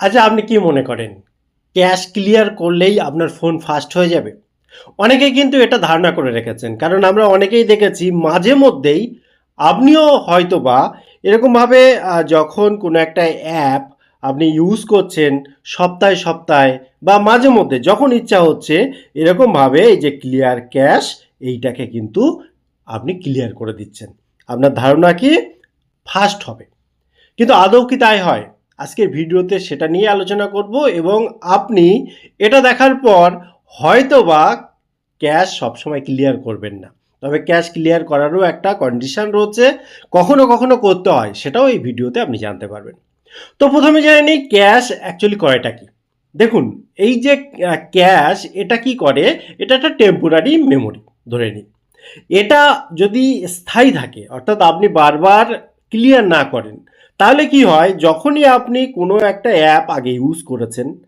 আচ্ছা আপনি কি মনে করেন? ক্যাশ ক্লিয়ার করলেই আপনার ফোন ফাস্ট হয়ে যাবে? অনেকেই কিন্তু এটা ধারণা করে রেখেছেন, কারণ আমরা অনেকেই দেখেছি মাঝে মধ্যেই আপনিও হয়তো বা এরকমভাবে যখন কোনো একটা অ্যাপ আপনি ইউজ করছেন সপ্তাহে সপ্তাহে বা মাঝে মধ্যে, যখন ইচ্ছা হচ্ছে, এরকমভাবে এই যে ক্লিয়ার ক্যাশ, এইটাকে কিন্তু আপনি ক্লিয়ার করে দিচ্ছেন। আপনার ধারণা কি? ফাস্ট হবে। কিন্তু আদৌ কি তাই হয়? আজকের ভিডিওতে সেটা নিয়ে আলোচনা করব এবং আপনি এটা দেখার পর হয়তো বা ক্যাশ সবসময় ক্লিয়ার করবেন না। তবে ক্যাশ ক্লিয়ার করারও একটা কন্ডিশন রয়েছে, কখনো কখনো করতে হয়, সেটাও এই ভিডিওতে আপনি জানতে পারবেন। তো প্রথমে জেনে নিই ক্যাশ অ্যাকচুয়ালি করেটা কি। দেখুন, এই যে ক্যাশ এটা কি করে? এটা একটা টেম্পোরারি মেমোরি, ধরে নিন। এটা যদি স্থায়ী থাকে, অর্থাৎ আপনি বারবার ক্লিয়ার না করেন তাহলে কি হয়? যখনই আপনি কোনো একটা অ্যাপ আগে ইউজ করেছেন,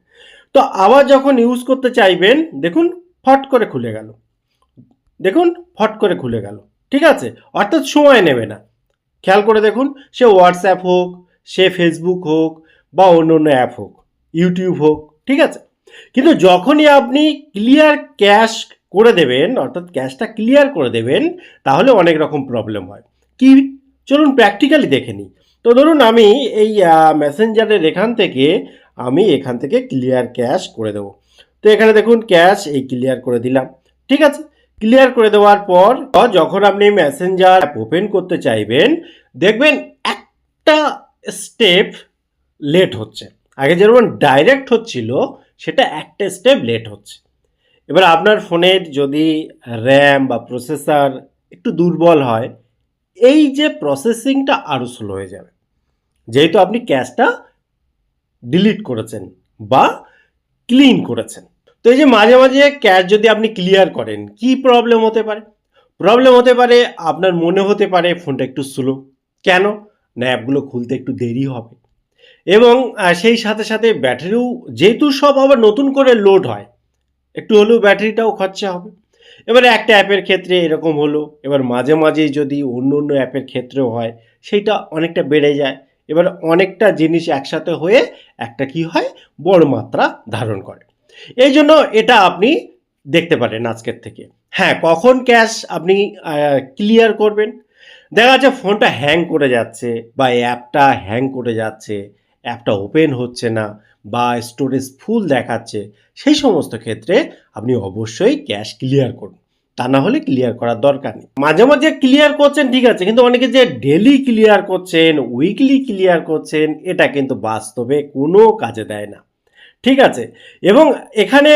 তো আবার যখন ইউজ করতে চাইবেন, দেখুন ফট করে খুলে গেল। দেখুন ফট করে খুলে গেল। ঠিক আছে? অর্থাৎ সময় নেবে না। খেয়াল করে দেখুন, সে হোয়াটসঅ্যাপ হোক, সে ফেসবুক হোক, বা অন্য অন্য অ্যাপ হোক ইউটিউব হোক, ঠিক আছে? কিন্তু যখনই আপনি ক্লিয়ার ক্যাশ করে দেবেন, অর্থাৎ ক্যাশটা ক্লিয়ার করে দেবেন, তাহলে অনেক রকম প্রবলেম হয়। কি চলুন প্র্যাকটিক্যালি দেখে নিই। তো ধরুন আমি এই মেসেঞ্জারের এখান থেকে আমি এখান থেকে ক্লিয়ার ক্যাশ করে দেবো। তো এখানে দেখুন ক্যাশ এই ক্লিয়ার করে দিলাম। ঠিক আছে? ক্লিয়ার করে দেওয়ার পর যখন আপনি মেসেঞ্জার ওপেন করতে চাইবেন, দেখবেন একটা স্টেপ লেট হচ্ছে। আগে যেমন ডাইরেক্ট হচ্ছিল, সেটা একটা স্টেপ লেট হচ্ছে। এবার আপনার ফোনের যদি র্যাম বা প্রসেসর একটু দুর্বল হয় এই যে প্রসেসিংটা আরও স্লো হয়ে যাবে। যেহেতু আপনি ক্যাশটা ডিলিট করেছেন বা ক্লিন করেছেন। তো এই যে মাঝে মাঝে ক্যাশ যদি আপনি ক্লিয়ার করেন, কি প্রবলেম হতে পারে? প্রবলেম হতে পারে, আপনার মনে হতে পারে ফোনটা একটু স্লো কেন? না, অ্যাপগুলো খুলতে একটু দেরি হবে। এবং সেই সাথে সাথে ব্যাটারিও, যেহেতু সব আবার নতুন করে লোড হয়, একটু হলেও ব্যাটারিটাও খরচা হবে। এবারে একটা অ্যাপের ক্ষেত্রে এরকম হলো। এবার মাঝে মাঝে যদি অন্য অন্য অ্যাপের ক্ষেত্রেও হয় সেইটা অনেকটা বেড়ে যায়। এবার অনেকটা জিনিস একসাথে হয়ে একটা কি হয়? বড় মাত্রা ধারণ করে। এই জন্য এটা আপনি দেখতে পারেন আজকের থেকে। হ্যাঁ কখন ক্যাশ আপনি ক্লিয়ার করবেন? দেখা যাচ্ছে ফোনটা হ্যাং করে যাচ্ছে বা অ্যাপটা হ্যাং করে যাচ্ছে। অ্যাপটা ওপেন হচ্ছে না বা স্টোরেজ ফুল দেখাচ্ছে, সেই সমস্ত ক্ষেত্রে আপনি অবশ্যই ক্যাশ ক্লিয়ার করুন। তা না হলে ক্লিয়ার করার দরকার নেই। মাঝে মাঝে ক্লিয়ার করছেন, ঠিক আছে, কিন্তু অনেকে যে ডেলি ক্লিয়ার করছেন, উইকলি ক্লিয়ার করছেন, এটা কিন্তু বাস্তবে কোনো কাজে দেয় না। ঠিক আছে? এবং এখানে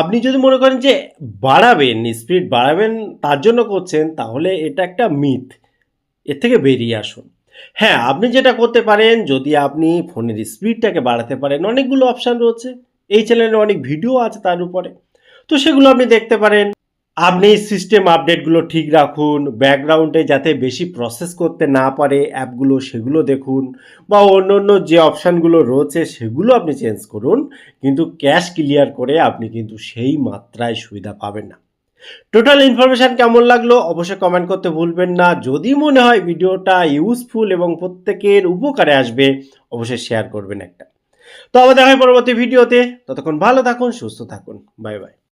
আপনি যদি মনে করেন যে বাড়াবেন, স্পিড বাড়াবেন, তার জন্য করছেন, তাহলে এটা একটা মিথ। এর থেকে বেরিয়ে আসুন। হ্যাঁ আপনি যেটা করতে পারেন, যদি আপনি ফোনের স্পিডটাকে বাড়াতে পারেন, অনেকগুলো অপশান রয়েছে। এই চ্যানেলে অনেক ভিডিও আছে তার উপরে। তো সেগুলো আপনি দেখতে পারেন। আপনি সিস্টেম আপডেটগুলো ঠিক রাখুন ব্যাকগ্রাউন্ডে যাতে বেশি প্রসেস করতে না পারে অ্যাপগুলো, সেগুলো দেখুন বা অন্য অন্য যে অপশানগুলো রয়েছে, সেগুলো আপনি চেঞ্জ করুন। কিন্তু ক্যাশ ক্লিয়ার করে আপনি কিন্তু সেই মাত্রায় সুবিধা পাবেন না। টোটাল ইনফরমেশান কেমন লাগল অবশ্যই কমেন্ট করতে ভুলবেন না। যদি মনে হয় ভিডিওটা ইউজফুল এবং প্রত্যেকের উপকারে আসবে, অবশ্যই শেয়ার করবেন একটা। তো আবার দেখা হয় পরবর্তী ভিডিওতে। ততক্ষণ ভালো থাকুন, সুস্থ থাকুন। Bye bye